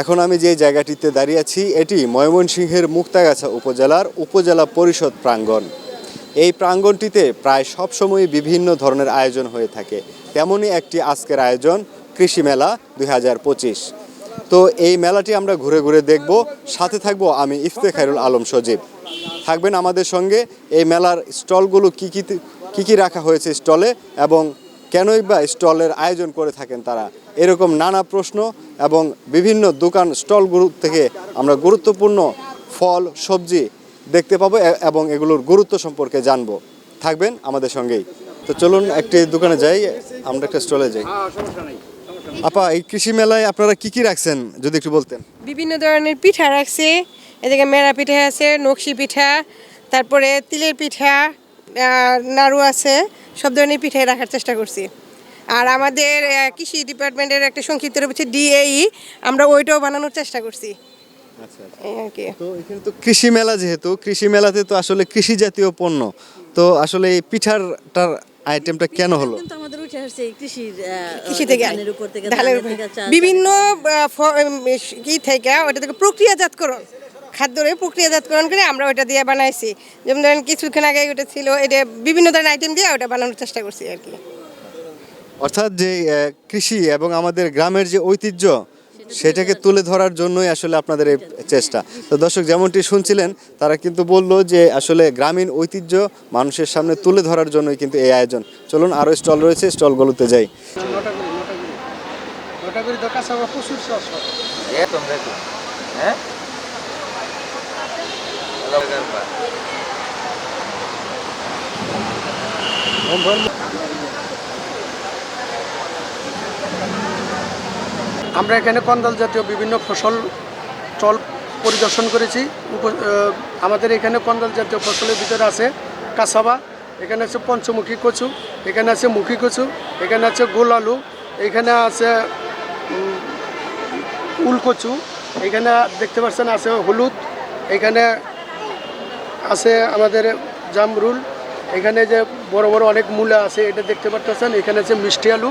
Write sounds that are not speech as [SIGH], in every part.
এখন আমি যে জায়গাটিতে দাঁড়িয়ে আছি, এটি ময়মনসিংহের মুক্তাগাছা উপজেলার উপজেলা পরিষদ প্রাঙ্গণ। এই প্রাঙ্গণটিতে প্রায় সবসময় বিভিন্ন ধরনের আয়োজন হয়ে থাকে। তেমনই একটি আজকের আয়োজন কৃষি মেলা দু হাজার পঁচিশ। তো এই মেলাটি আমরা ঘুরে ঘুরে দেখব। সাথে থাকব আমি ইফতেখারুল আলম সজীব। থাকবেন আমাদের সঙ্গে। এই মেলার স্টলগুলো কী কী কী কী রাখা হয়েছে স্টলে এবং কেনই বা স্টলের আয়োজন করে থাকেন তারা? এরকম নানা প্রশ্ন এবং বিভিন্ন দোকান স্টলগুলো থেকে আমরা গুরুত্বপূর্ণ ফল সবজি দেখতে পাবো এবং এগুলোর গুরুত্ব সম্পর্কে জানব। থাকবেন আমাদের সঙ্গেই। তো চলুন একটি দোকানে যাই আমরা একটা স্টলে যাই। আপা এই কৃষি মেলায় আপনারা কি কি রাখছেন যদি একটু বলতেন? বিভিন্ন ধরনের পিঠা রাখছে। এদিকে মেরা পিঠা আছে নকশি পিঠা তারপরে তিলের পিঠা নাড়ু আছে সব ধরনের পিঠাই রাখার চেষ্টা করছি। আর আমাদের কৃষি ডিপার্টমেন্টের একটা সংক্ষিপ্ত রূপ হচ্ছে ডিএই আমরা ওইটাও বানানোর চেষ্টা করছি। আচ্ছা কি। তো এখানে তো কৃষি মেলা যেহেতু কৃষি মেলাতে তো আসলে কৃষি জাতীয় পণ্য। তো আসলে এই পিঠারটার আইটেমটা কেন হলো? আমাদের উঠে আসছে কৃষির কৃষি থেকে ধানের উপর থেকে ধানের ধানের উপর। থেকে চাল, বিভিন্ন কি থেকে ওটা থেকে প্রক্রিয়াজাতকরণ। খাদ্যরে প্রক্রিয়াজাতকরণ করে আমরা ওটা দিয়ে বানাইছি। যেমন ধরেন কিছুক্ষণ আগে ওটা ছিল এটা বিভিন্ন ধরনের আইটেম দিয়ে ওটা বানানোর চেষ্টা করছি আর কি। অর্থাৎ যে কৃষি এবং আমাদের গ্রামের যে ঐতিহ্য সেটাকে তুলে ধরার জন্যই আসলে আপনাদের এই চেষ্টা। তো দর্শক যেমনটি শুনছিলেন তারা কিন্তু বলল যে আসলে গ্রামীণ ঐতিহ্য মানুষের সামনে তুলে ধরার জন্যই কিন্তু এই আয়োজন। চলুন আরও স্টল রয়েছে স্টলগুলোতে যাই। প্রচুর সস একদম দেখুন হ্যাঁ আমরা এখানে কন্দাল জাতীয় বিভিন্ন ফসল, চল পরিদর্শন করেছি। আমাদের এখানে কন্দাল জাতীয় ফসলের ভিতরে আছে কাসাবা, এখানে আছে পঞ্চমুখী কচু, এখানে আছে মুখী কচু, এখানে আছে গোল আলু, এখানে আছে উলকচু এখানে দেখতে পাচ্ছেন আছে হলুদ, এখানে আছে আমাদের জামরুল। এখানে যে বড় বড় অনেক মূলা আছে, এটা দেখতে পাচ্ছেন এখানে আছে মিষ্টি আলু।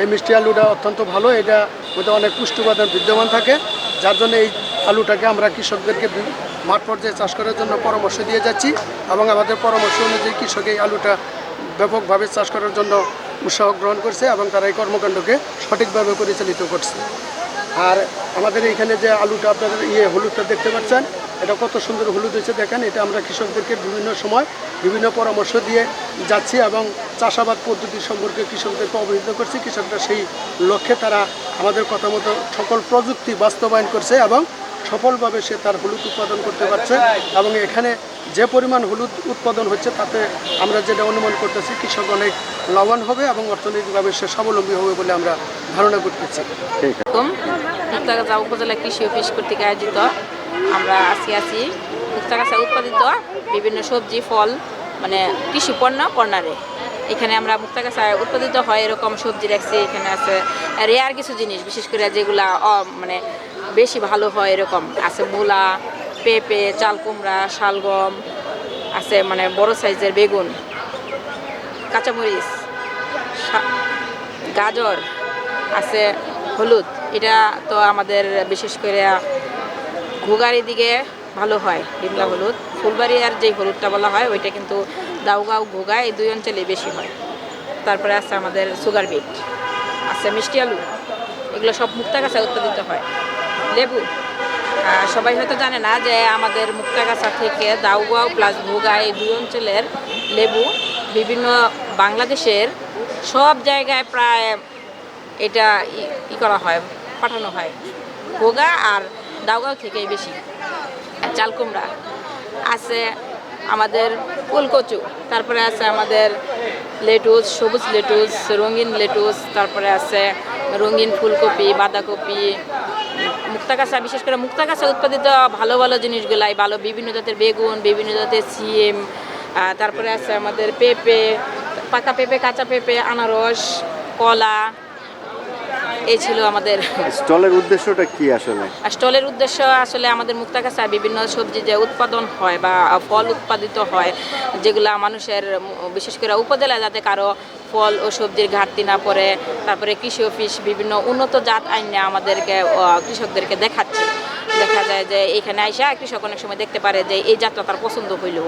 এই মিষ্টি আলুটা অত্যন্ত ভালো, এটা মধ্যে অনেক পুষ্টি বিদ্যমান থাকে। যার জন্য এই আলুটাকে আমরা কৃষকদেরকে মাঠ পর্যায়ে চাষ করার জন্য পরামর্শ দিয়ে যাচ্ছি এবং আমাদের পরামর্শ অনুযায়ী কৃষক এই আলুটা ব্যাপকভাবে চাষ করার জন্য উৎসাহ গ্রহণ করছে এবং তারা এই কর্মকাণ্ডকে সঠিকভাবে পরিচালিত করছে। আর আমাদের এখানে যে আলুটা আপনাদের ইয়ে হলুদটা দেখতে পাচ্ছেন এটা কত সুন্দর হলুদ হয়েছে দেখেন এটা আমরা কৃষকদেরকে বিভিন্ন সময় বিভিন্ন পরামর্শ দিয়ে যাচ্ছি এবং চাষাবাদ পদ্ধতি সম্পর্কে কৃষকদেরকে অবহিত করছি। কৃষকরা সেই লক্ষ্যে তারা আমাদের কথা মতো সকল প্রযুক্তি বাস্তবায়ন করছে এবং সফলভাবে সে তার হলুদ উৎপাদন করতে পারছে এবং এখানে যে পরিমাণ হলুদ উৎপাদন হচ্ছে তাতে আমরা যেটা অনুমান করতেছি কৃষক অনেক লাভবান হবে এবং অর্থনৈতিকভাবে সে স্বাবলম্বী হবে বলে আমরা ধারণা করতেছি। উপজেলা কৃষি অফিস কর্তৃক আয়োজিত আমরা আছি আছি। মুক্তাগাছা উৎপাদিত বিভিন্ন সবজি, ফল মানে কৃষি পণ্য, কর্নারে। এখানে আমরা মুক্তাগাছায় উৎপাদিত হয় এরকম সবজি রাখছি, এখানে আছে রেয়ার কিছু জিনিস, বিশেষ করে যেগুলা মানে বেশি ভালো হয় এরকম। আছে মূলা, পেঁপে চাল কুমড়া শালগম, আছে মানে বড় সাইজের বেগুন, কাঁচামরিচ গাজর, আছে হলুদ। এটা তো আমাদের বিশেষ করে ঘুগারি দিকে ভালো হয়, ডিমলা হলুদ। ফুলবাড়ি আর যে হলুদটা বলা হয়, ওইটা কিন্তু দাউগাঁও ঘুগা এই দুই অঞ্চলে বেশি হয়। তারপরে আছে আমাদের সুগার বিট, আছে মিষ্টি আলু। এগুলো সব মুক্তাগাছা উৎপাদিত হয়। লেবু। সবাই হয়তো জানে না যে আমাদের মুক্তাগাছা থেকে দাউগাঁও প্লাস ভুগা এই দুই অঞ্চলের লেবু বিভিন্ন বাংলাদেশের সব জায়গায় প্রায় এটা ই করা হয়, পাঠানো হয়। ভোগা আর দাওগাঁও থেকেই বেশি। চাল কুমড়া আছে আমাদের ফুলকচু, তারপরে আছে আমাদের লেটুস, সবুজ লেটুস, রঙিন লেটুস, তারপরে আছে রঙিন ফুলকপি, বাঁধাকপি, মুক্তাগাছা, বিশেষ করে মুক্তাগাছা উৎপাদিত ভালো ভালো জিনিসগুলাই, ভালো বিভিন্ন জাতের বেগুন, বিভিন্ন জাতের সিম তারপরে আছে আমাদের পেঁপে, পাকা পেঁপে, কাঁচা পেঁপে, আনারস, কলা এই ছিল আমাদের স্টলের উদ্দেশ্যটা কি আসলে? স্টলের উদ্দেশ্য আসলে আমাদের মুক্তাগাছায় বিভিন্ন সবজি যে উৎপাদন হয় বা ফল উৎপাদিত হয় যেগুলা মানুষের বিশেষ করে উপজেলায় যাতে কারও ফল ও সবজির ঘাটতি না পড়ে তারপরে কৃষি অফিস বিভিন্ন উন্নত জাত আইনে আমাদেরকে কৃষকদেরকে দেখাচ্ছে। দেখা যায় যে এইখানে আইসা কৃষক অনেক সময় দেখতে পারে যে এই যাত্রা তার পছন্দ হইল,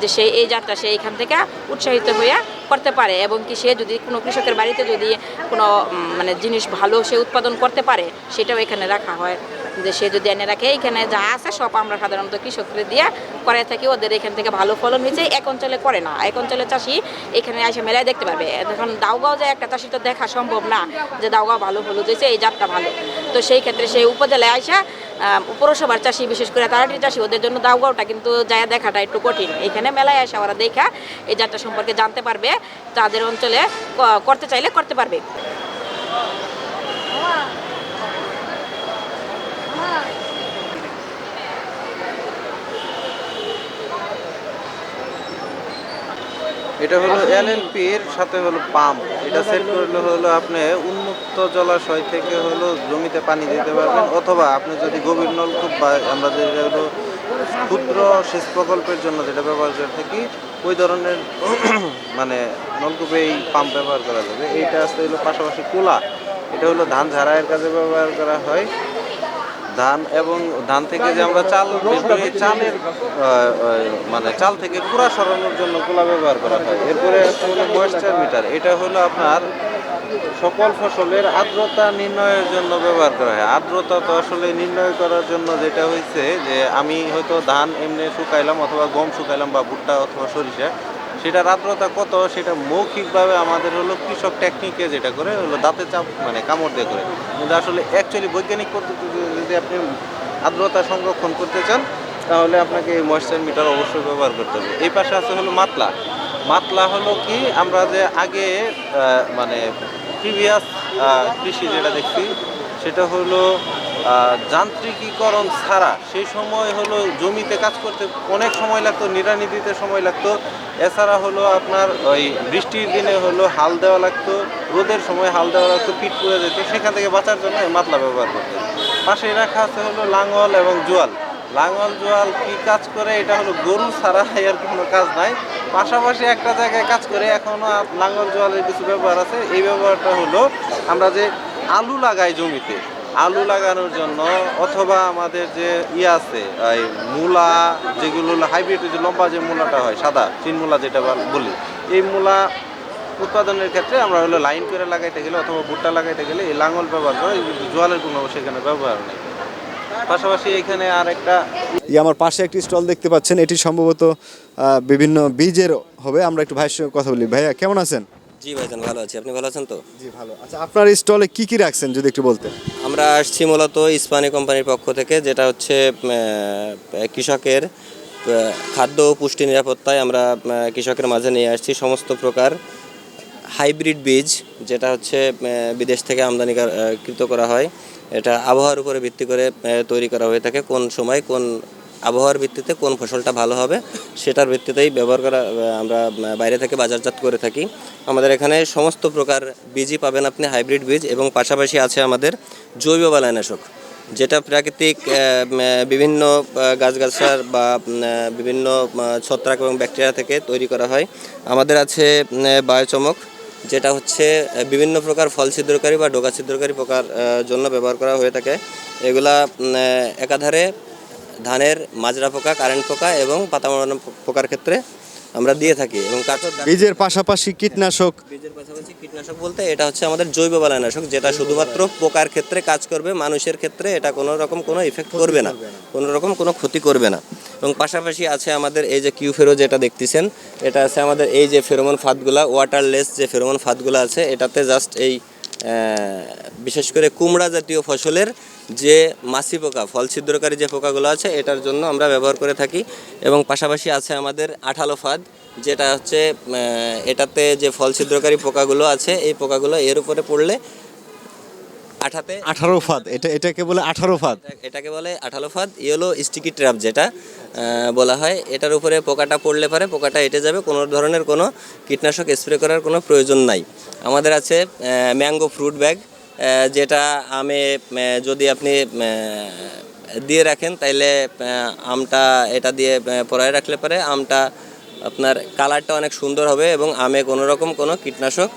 যে সে এই যাত্রা সে এখান থেকে উৎসাহিত হইয়া করতে পারে এবং কি সে যদি কোনো কৃষকের বাড়িতে যদি কোনো মানে জিনিস ভালো সে উৎপাদন করতে পারে, সেটাও এখানে রাখা হয়। যে সে যদি এনে রাখে এখানে যা আছে সব আমরা সাধারণত কৃষকদের দিয়ে করে থাকি। ওদের এখান থেকে ভালো ফলন হয়েছে এক অঞ্চলে করে না। এক অঞ্চলের চাষি এখানে এসে মেলায় দেখতে পারবে। এখন দাওগাঁও যে একটা চাষি তো দেখা সম্ভব না যে দাওগাঁও ভালো হলুদ হয়েছে, এই জাতটা ভালো। তো সেই ক্ষেত্রে সেই উপজেলায় আসা পৌরসভার চাষি, বিশেষ করে তারাটির চাষি, ওদের জন্য দাওগাঁওটা কিন্তু যায় দেখাটা একটু কঠিন। এখানে মেলায় আসা ওরা দেখা, এই জাতটা সম্পর্কে জানতে পারবে। তাদের অঞ্চলে করতে চাইলে করতে পারবে। এটা হলো এলএলপি এর সাথে হলো পাম্প। এটা সেট করলে হলো আপনি উন্মুক্ত জলাশয় থেকে হলো জমিতে পানি দিতে পারবেন, অথবা আপনি যদি গভীর নলকূপ বা আমরা যেটা হলো ক্ষুদ্র সেচ প্রকল্পের জন্য যেটা ব্যবহার করে থাকি, ওই ধরনের [CLEARS THROAT] মানে নলকূপে এই পাম্প ব্যবহার করা যাবে। এইটা আসতে হলো পাশাপাশি কোলা। এটা হলো ধান ঝাড়াইয়ের কাজে ব্যবহার করা হয়। ধান এবং ধান থেকে যে আমরা চাল চালের মানে চাল থেকে কুড়া সরানোর জন্য কুলা ব্যবহার করা হয়। এরপরে হলো মিটার। এটা হলো আপনার সকল ফসলের আর্দ্রতা নির্ণয়ের জন্য ব্যবহার করা হয়। আর্দ্রতা তো আসলে নির্ণয় করার জন্য যেটা হয়েছে যে আমি হয়তো ধান এমনি শুকাইলাম অথবা গম শুকাইলাম বা ভুট্টা অথবা সরিষা সেটার আর্দ্রতা কত, সেটা মৌখিকভাবে আমাদের হলো কৃষক টেকনিকে যেটা করে, হলো দাঁতে চাপ মানে কামড় দিয়ে করে। কিন্তু আসলে অ্যাকচুয়ালি বৈজ্ঞানিক পদ্ধতিতে যদি আপনি আর্দ্রতা সংরক্ষণ করতে চান, তাহলে আপনাকে এই ময়েশ্চার মিটার অবশ্যই ব্যবহার করতে হবে। এই পাশে আছে হলো মাতলা। মাতলা হলো কি, আমরা যে আগে মানে প্রিভিয়াস কৃষি যেটা দেখছি, সেটা হলো যান্ত্রিকীকরণ ছাড়া সেই সময় হলো জমিতে কাজ করতে অনেক সময় লাগতো নিড়ানি দিতে সময় লাগতো। এছাড়া হলো আপনার ওই বৃষ্টির দিনে হলো হাল দেওয়া লাগতো, রোদের সময় হাল দেওয়া লাগতো, পিট পড়ে যেত, সেখান থেকে বাঁচার জন্য মাতলা ব্যবহার করতে। পাশে রাখা আছে হলো লাঙ্গল এবং জোয়াল। লাঙ্গল জোয়াল কি কাজ করে? এটা হলো গরু ছাড়া [LAUGHS] এর কোনো কাজ নাই। পাশাপাশি একটা জায়গায় কাজ করে এখনও লাঙ্গল জোয়ালের কিছু ব্যবহার আছে। এই ব্যবহারটা হলো আমরা যে আলু লাগাই জমিতে আলু লাগানোর জন্য অথবা আমাদের যে ইয়ে আছে এই মূলা যেগুলো হাইব্রিড যে লম্বা যে মূলাটা হয় সাদা তিন মূলা যেটা বলি এই মূলা উৎপাদনের ক্ষেত্রে আমরা হলো লাইন করে লাগাইতে গেলে অথবা ভুট্টা লাগাইতে গেলে এই লাঙল ব্যবহার করে কিন্তু জোয়ালের কোনো সেখানে ব্যবহার নেই। পাশাপাশি এখানে আর একটা এই আমার পাশে একটি স্টল দেখতে পাচ্ছেন এটি সম্ভবত বিভিন্ন বীজের হবে আমরা একটু ভাইয়ের সঙ্গে কথা বলি। ভাইয়া কেমন আছেন? জি ভাইজান ভালো আছি। আপনি ভালো আছেন তো? জি ভালো। আচ্ছা আপনার এই স্টলে কি কি রাখছেন যদি একটু বলতেন? আমরা আসছি মূলত ইস্পানি কোম্পানির পক্ষ থেকে, যেটা হচ্ছে কৃষকের খাদ্য ও পুষ্টি নিরাপত্তায় আমরা কৃষকের মাঝে নিয়ে আসছি সমস্ত প্রকার হাইব্রিড বীজ, যেটা হচ্ছে বিদেশ থেকে আমদানি কৃত করা হয়। এটা আবহাওয়ার উপরে ভিত্তি করে তৈরি করা হয়ে থাকে, কোন সময় কোন আবহাওয়ার ভিত্তিতে কোন ফসলটা ভালো হবে সেটার ভিত্তিতেই ব্যবহার করা আমরা বাইরে থেকে বাজারজাত করে থাকি। আমাদের এখানে সমস্ত প্রকার বীজই পাবেন আপনি, হাইব্রিড বীজ এবং পাশাপাশি আছে আমাদের জৈব বালাইনাশক, যেটা প্রাকৃতিক বিভিন্ন গাছগাছার বা বিভিন্ন ছত্রাক এবং ব্যাকটেরিয়া থেকে তৈরি করা হয়। আমাদের আছে বায়োচমক, যেটা হচ্ছে বিভিন্ন প্রকার ফল ছিদ্রকারী বা ডোকা ছিদ্রকারী পোকার জন্য ব্যবহার করা হয়ে থাকে। এগুলা একাধারে ধানের মাজরা পোকা কারেন্ট পোকা এবং পাতা মোড়ানো পো- পোকার ক্ষেত্রে আমরা দিয়ে থাকি এবং বীজের পাশাপাশি কীটনাশক। বীজের পাশাপাশি কীটনাশক বলতে এটা হচ্ছে আমাদের জৈব বালাইনাশক যেটা শুধুমাত্র পোকার ক্ষেত্রে কাজ করবে মানুষের ক্ষেত্রে এটা কোনো রকম কোনো ইফেক্ট করবে না কোনো রকম কোনো ক্ষতি করবে না। এবং পাশাপাশি আছে আমাদের এই যে কিউ ফেরো যেটা দেখতেছেন এটা আছে আমাদের এই যে ফেরোমন ফাঁদগুলা ওয়াটারলেস যে ফেরোমন ফাঁদগুলো আছে এটাতে জাস্ট এই বিশেষ করে কুমড়া জাতীয় ফসলের যে মাছি পোকা, ফল ছিদ্রকারী যে পোকাগুলো আছে, এটার জন্য আমরা ব্যবহার করে থাকি। এবং পাশাপাশি আছে আমাদের আঠালো ফাঁদ, যেটা হচ্ছে এটাতে যে ফল ছিদ্রকারী পোকাগুলো আছে, এই পোকাগুলো এর উপরে পড়লে আঠাতে? আঠারো ফাদ এটা এটাকে বলে আঠারো ফাদ। এটাকে বলে আঠালো ফাঁদ ইয়েলো স্টিকি ট্র্যাপ যেটা বলা হয়। এটার উপরে পোকাটা পড়লে পারে পোকাটা এঁটে যাবে কোনো ধরনের কোনো কীটনাশক স্প্রে করার কোনো প্রয়োজন নাই। আমাদের আছে ম্যাঙ্গো ফ্রুট ব্যাগ যেটা আমে যদি আপনি দিয়ে রাখেন তাইলে আমটা এটা দিয়ে পরায় রাখলে পরে। আমটা আপনার কালারটা অনেক সুন্দর হবে এবং আমে কোনো রকম কোনো কীটনাশক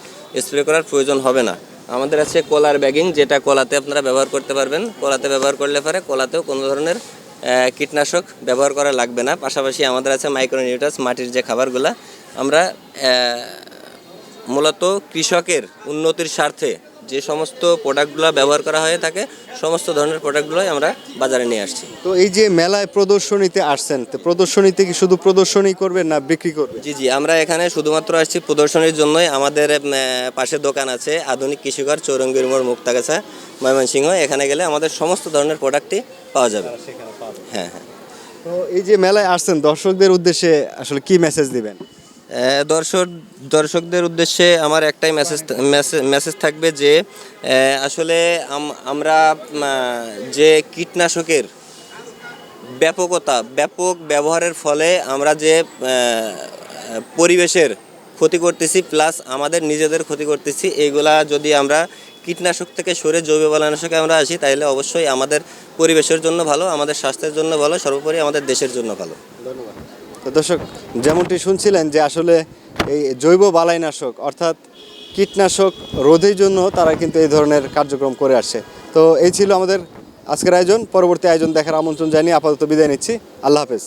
স্প্রে করার প্রয়োজন হবে না। আমাদের আছে কলার ব্যাগিং, যেটা কলাতে আপনারা ব্যবহার করতে পারবেন। কলাতে ব্যবহার করলে পরে কলাতেও কোনো ধরনের কীটনাশক ব্যবহার করা লাগবে না। পাশাপাশি আমাদের আছে মাইক্রোনিউটাস মাটির যে খাবারগুলো, আমরা মূলত কৃষকের উন্নতির স্বার্থে যে সমস্ত প্রোডাক্টগুলো ব্যবহার করা হয়ে থাকে সমস্ত ধরনের প্রোডাক্টগুলোই আমরা বাজারে নিয়ে আসছি। তো এই যে মেলায় প্রদর্শনীতে আসছেন তো প্রদর্শনীতে কি শুধু প্রদর্শনী করবেন না বিক্রি করবেন? জি জি আমরা এখানে শুধুমাত্র আসছি প্রদর্শনীর জন্যই। আমাদের পাশে দোকান আছে আধুনিক কৃষিঘর চৌরঙ্গীর মোড় মুক্তাগাছা ময়মনসিংহ। এখানে গেলে আমাদের সমস্ত ধরনের প্রোডাক্টই পাওয়া যাবে। হ্যাঁ হ্যাঁ। তো এই যে মেলায় আসছেন দর্শকদের উদ্দেশ্যে আসলে কি মেসেজ দিবেন? দর্শক, দর্শকদের উদ্দেশ্যে আমার একটাই মেসেজ মেসেজ থাকবে যে আসলে আমরা যে কীটনাশকের ব্যাপকতা, ব্যাপক ব্যবহারের ফলে আমরা যে পরিবেশের ক্ষতি করতেছি প্লাস আমাদের নিজেদের ক্ষতি করতেছি, এইগুলা যদি আমরা কীটনাশক থেকে সরে জৈব বালানাশকে আমরা আসি তাহলে অবশ্যই আমাদের পরিবেশের জন্য ভালো, আমাদের স্বাস্থ্যের জন্য ভালো, সর্বোপরি আমাদের দেশের জন্য ভালো। তো দর্শক, যেমনটি শুনছিলেন যে আসলে এই জৈব বালাইনাশক অর্থাৎ কীটনাশক রোধের জন্য তারা কিন্তু এই ধরনের কার্যক্রম করে আসছে। তো এই ছিল আমাদের আজকের আয়োজন। পরবর্তী আয়োজন দেখার আমন্ত্রণ জানিয়ে আপাতত বিদায় নিচ্ছি। আল্লাহ হাফেজ।